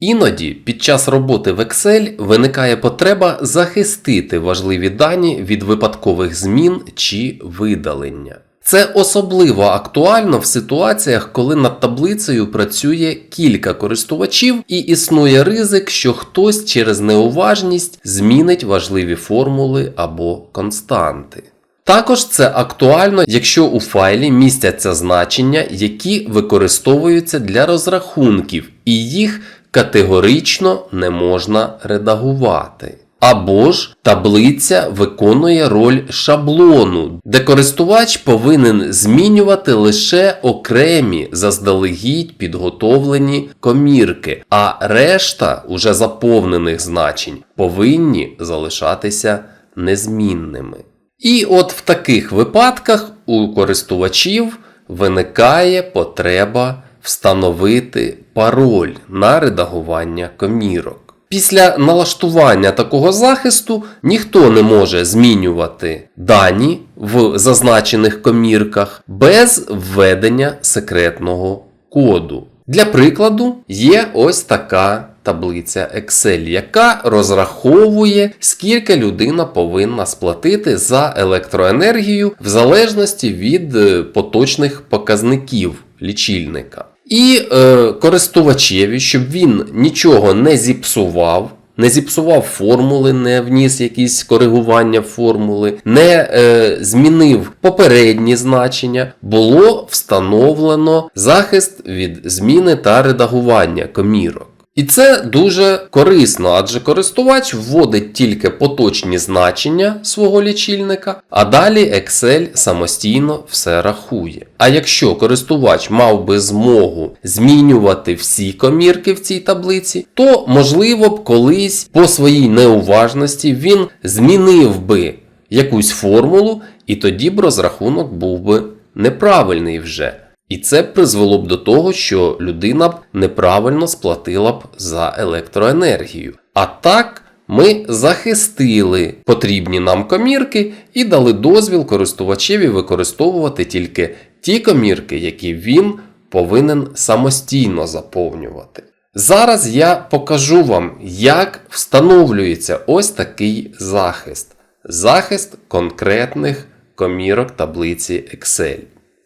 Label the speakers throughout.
Speaker 1: Іноді під час роботи в Excel виникає потреба захистити важливі дані від випадкових змін чи видалення. Це особливо актуально в ситуаціях, коли над таблицею працює кілька користувачів і існує ризик, що хтось через неуважність змінить важливі формули або константи. Також це актуально, якщо у файлі містяться значення, які використовуються для розрахунків, і їх категорично не можна редагувати. Або ж таблиця виконує роль шаблону, де користувач повинен змінювати лише окремі заздалегідь підготовлені комірки, а решта уже заповнених значень повинні залишатися незмінними. І от в таких випадках у користувачів виникає потреба встановити пароль на редагування комірок. Після налаштування такого захисту ніхто не може змінювати дані в зазначених комірках без введення секретного коду. Для прикладу, є ось така таблиця Excel, яка розраховує, скільки людина повинна сплатити за електроенергію в залежності від е, поточних показників лічильника. І е, користувачеві, щоб він нічого не зіпсував, не зіпсував формули, не вніс якісь коригування формули, не е, змінив попередні значення, було встановлено захист від зміни та редагування комірок. І це дуже корисно, адже користувач вводить тільки поточні значення свого лічильника, а далі Excel самостійно все рахує. А якщо користувач мав би змогу змінювати всі комірки в цій таблиці, то можливо б колись по своїй неуважності він змінив би якусь формулу, і тоді б розрахунок був би неправильний вже. І це призвело б до того, що людина б неправильно сплатила б за електроенергію. А так ми захистили потрібні нам комірки і дали дозвіл користувачеві використовувати тільки ті комірки, які він повинен самостійно заповнювати. Зараз я покажу вам, як встановлюється ось такий захист. Захист конкретних комірок таблиці Excel.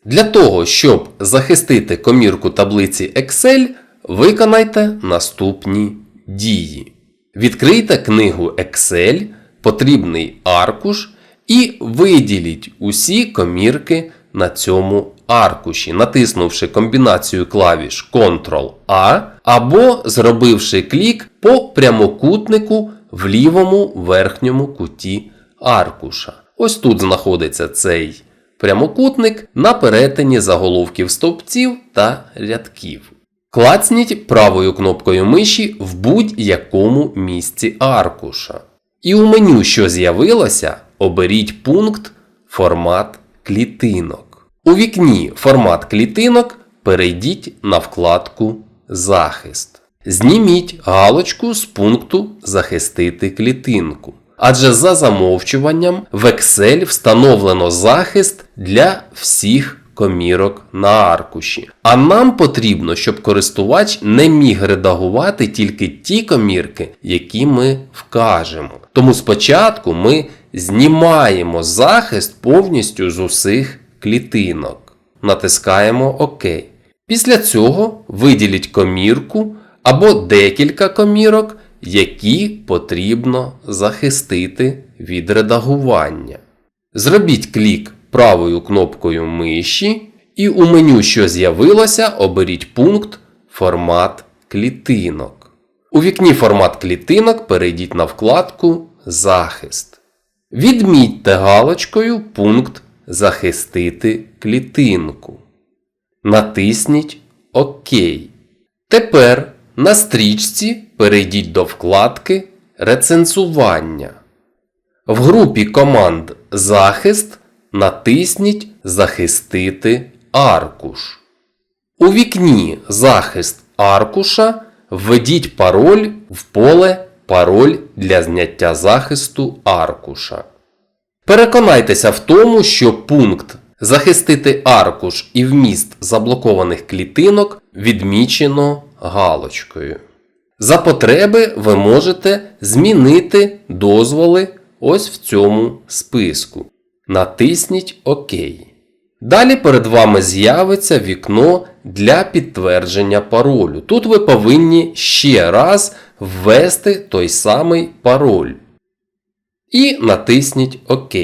Speaker 1: Для того, щоб захистити комірку таблиці Excel, виконайте наступні дії. Відкрийте книгу Excel, потрібний аркуш і виділіть усі комірки на цьому аркуші, натиснувши комбінацію клавіш Ctrl-A або зробивши клік по прямокутнику в лівому верхньому куті аркуша. Ось тут знаходиться цей прямокутник на перетині заголовків стовпців та рядків. Клацніть правою кнопкою миші в будь-якому місці аркуша. І у меню, що з'явилося, оберіть пункт Формат клітинок. У вікні Формат клітинок перейдіть на вкладку Захист. Зніміть галочку з пункту Захистити клітинку. Адже за замовчуванням в Excel встановлено захист для всіх комірок на аркуші. А нам потрібно, щоб користувач не міг редагувати тільки ті комірки, які ми вкажемо. Тому спочатку ми знімаємо захист повністю з усіх клітинок. Натискаємо ОК. Після цього виділіть комірку або декілька комірок які потрібно захистити від редагування. Зробіть клік правою кнопкою миші, і у меню, що з'явилося, оберіть пункт Формат клітинок. У вікні Формат клітинок перейдіть на вкладку Захист. Відмітьте галочкою пункт Захистити клітинку. Натисніть ОК. Тепер на стрічці перейдіть до вкладки Рецензування. В групі команд Захист натисніть Захистити аркуш. У вікні Захист аркуша введіть пароль в поле Пароль для зняття захисту аркуша. Переконайтеся в тому, що пункт Захистити аркуш і вміст заблокованих клітинок відмічено галочкою. За потреби ви можете змінити дозволи ось в цьому списку. Натисніть ОК. Далі перед вами з'явиться вікно для підтвердження паролю. Тут ви повинні ще раз ввести той самий пароль. І натисніть ОК.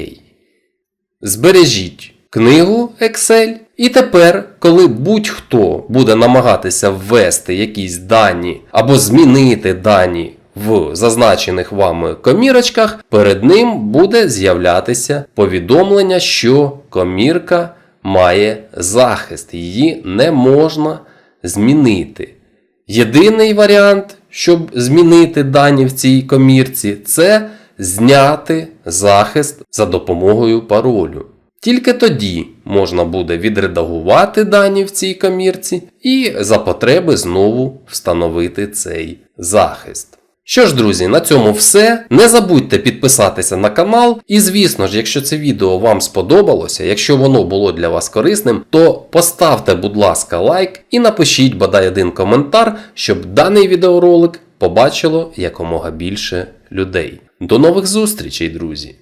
Speaker 1: Збережіть книгу Excel. І тепер, коли будь-хто буде намагатися ввести якісь дані або змінити дані в зазначених вами комірочках, перед ним буде з'являтися повідомлення, що комірка має захист, її не можна змінити. Єдиний варіант, щоб змінити дані в цій комірці, це зняти захист за допомогою паролю. Тільки тоді можна буде відредагувати дані в цій комірці і за потреби знову встановити цей захист. Що ж, друзі, на цьому все. Не забудьте підписатися на канал. І, звісно ж, якщо це відео вам сподобалося, якщо воно було для вас корисним, то поставте, будь ласка, лайк і напишіть бодай один коментар, щоб даний відеоролик побачило якомога більше людей. До нових зустрічей, друзі!